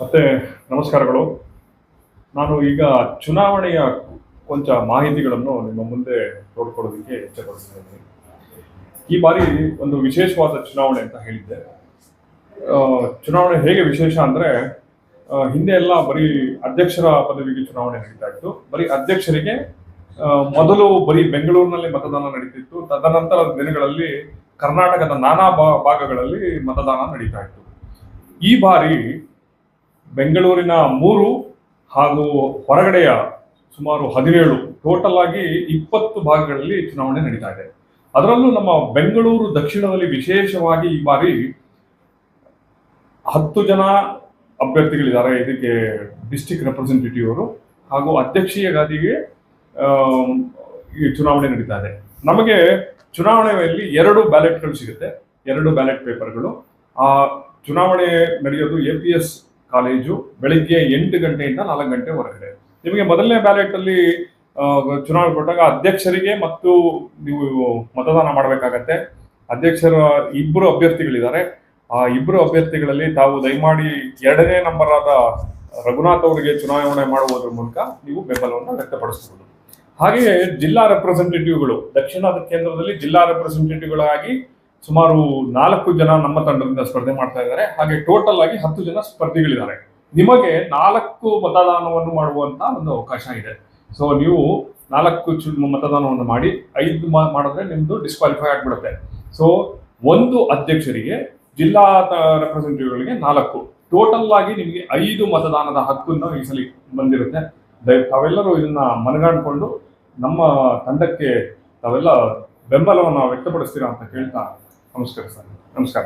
ಮತ್ತೆ ನಮಸ್ಕಾರಗಳು. ನಾನು ಈಗ ಚುನಾವಣೆಯ ಕೊಂಚ ಮಾಹಿತಿಗಳನ್ನು ನಿಮ್ಮ ಮುಂದೆ ತೋಡ್ಕೊಡೋದಕ್ಕೆ ಇಚ್ಛೆಪಡಿಸ್ತೀನಿ ಈ ಬಾರಿ ಒಂದು ವಿಶೇಷವಾದ ಚುನಾವಣೆ ಅಂತ ಹೇಳಿದ್ದೆ. ಚುನಾವಣೆ ಹೇಗೆ ವಿಶೇಷ ಅಂದರೆ ಹಿಂದೆ ಎಲ್ಲ ಬರೀ ಅಧ್ಯಕ್ಷರ ಪದವಿಗೆ ಚುನಾವಣೆ ನಡೀತಾ ಇತ್ತು. ಬರೀ ಅಧ್ಯಕ್ಷರಿಗೆ ಮೊದಲು ಬರೀ ಬೆಂಗಳೂರಿನಲ್ಲಿ ಮತದಾನ ನಡೀತಿತ್ತು. ತದನಂತರ ದಿನಗಳಲ್ಲಿ ಕರ್ನಾಟಕದ ನಾನಾ ಭಾಗಗಳಲ್ಲಿ ಮತದಾನ ನಡೀತಾ ಇತ್ತು. ಈ ಬಾರಿ ಬೆಂಗಳೂರಿನ ಮೂರು ಹಾಗೂ ಹೊರಗಡೆಯ ಸುಮಾರು ಹದಿನೇಳು. ಟೋಟಲ್ ಆಗಿ ಇಪ್ಪತ್ತು ಭಾಗಗಳಲ್ಲಿ ಚುನಾವಣೆ ನಡೀತಾ ಇದೆ. ಅದರಲ್ಲೂ ನಮ್ಮ ಬೆಂಗಳೂರು ದಕ್ಷಿಣದಲ್ಲಿ ವಿಶೇಷವಾಗಿ ಈ ಬಾರಿ ಹತ್ತು ಜನ ಅಭ್ಯರ್ಥಿಗಳಿದ್ದಾರೆ. ಇದಕ್ಕೆ ಡಿಸ್ಟಿಕ್ ರೆಪ್ರೆಸೆಂಟೇಟಿವ್ ಅವರು ಹಾಗೂ ಅಧ್ಯಕ್ಷೀಯ ಗಾದಿಗೆ ಈ ಚುನಾವಣೆ ನಡೀತಾ ಇದೆ. ನಮಗೆ ಚುನಾವಣೆಯಲ್ಲಿ ಎರಡು ಬ್ಯಾಲೆಟ್ಗಳು ಸಿಗುತ್ತೆ. ಎರಡು ಬ್ಯಾಲೆಟ್ ಪೇಪರ್ಗಳು ಆ ಚುನಾವಣೆ ನಡೆಯೋದು ಎ ಪಿ ಎಸ್ ಕಾಲೇಜು ಬೆಳಿಗ್ಗೆ ಎಂಟು ಗಂಟೆಯಿಂದ ನಾಲ್ಕು ಗಂಟೆ ಹೊರಗಡೆ. ನಿಮಗೆ ಮೊದಲನೇ ಬ್ಯಾಲೆಟ್ ಅಲ್ಲಿ ಚುನಾವಣೆ ಕೊಟ್ಟಾಗ ಅಧ್ಯಕ್ಷರಿಗೆ ಮತ್ತು ನೀವು ಮತದಾನ ಮಾಡಬೇಕಾಗತ್ತೆ. ಅಧ್ಯಕ್ಷರ ಇಬ್ಬರು ಅಭ್ಯರ್ಥಿಗಳಿದ್ದಾರೆ. ಆ ಇಬ್ಬರು ಅಭ್ಯರ್ಥಿಗಳಲ್ಲಿ ತಾವು ದಯಮಾಡಿ ಎರಡನೇ ನಂಬರ್ ಆದ ರಘುನಾಥ್ ಅವರಿಗೆ ಚುನಾವಣೆ ಮಾಡುವುದರ ಮೂಲಕ ನೀವು ಬೆಂಬಲವನ್ನು ವ್ಯಕ್ತಪಡಿಸಬಹುದು. ಹಾಗೆಯೇ ಜಿಲ್ಲಾ ರೆಪ್ರೆಸೆಂಟೇಟಿವ್ಗಳು ದಕ್ಷಿಣ ಕೇಂದ್ರದಲ್ಲಿ ಜಿಲ್ಲಾ ರೆಪ್ರೆಸೆಂಟೇಟಿವ್ಗಳಾಗಿ ಸುಮಾರು ನಾಲ್ಕು ಜನ ನಮ್ಮ ತಂಡದಿಂದ ಸ್ಪರ್ಧೆ ಮಾಡ್ತಾ ಇದ್ದಾರೆ. ಹಾಗೆ ಟೋಟಲ್ ಆಗಿ ಹತ್ತು ಜನ ಸ್ಪರ್ಧಿಗಳಿದ್ದಾರೆ. ನಿಮಗೆ ನಾಲ್ಕು ಮತದಾನವನ್ನು ಮಾಡುವಂತ ಒಂದು ಅವಕಾಶ ಇದೆ. ಸೊ ನೀವು ನಾಲ್ಕು ಮತದಾನವನ್ನು ಮಾಡಿ ಐದು ಮಾಡಿದ್ರೆ ನಿಮ್ದು ಡಿಸ್ಕ್ವಾಲಿಫೈ ಆಗ್ಬಿಡುತ್ತೆ. ಸೊ ಒಂದು ಅಧ್ಯಕ್ಷರಿಗೆ ಜಿಲ್ಲಾ ರೆಪ್ರೆಸೆಂಟೇಟಿವ್ಗಳಿಗೆ ನಾಲ್ಕು. ಟೋಟಲ್ ಆಗಿ ನಿಮಗೆ ಐದು ಮತದಾನದ ಹಕ್ಕನ್ನು ಈ ಸಲ ಬಂದಿರುತ್ತೆ. ದಯ ತಾವೆಲ್ಲರೂ ಇದನ್ನ ಮನಗಾಣಿಕೊಂಡು ನಮ್ಮ ತಂಡಕ್ಕೆ ತಾವೆಲ್ಲ ಬೆಂಬಲವನ್ನು ವ್ಯಕ್ತಪಡಿಸ್ತೀರಾ ಅಂತ ಕೇಳ್ತಾ ನಮಸ್ಕಾರ ಸರ್ ನಮಸ್ಕಾರ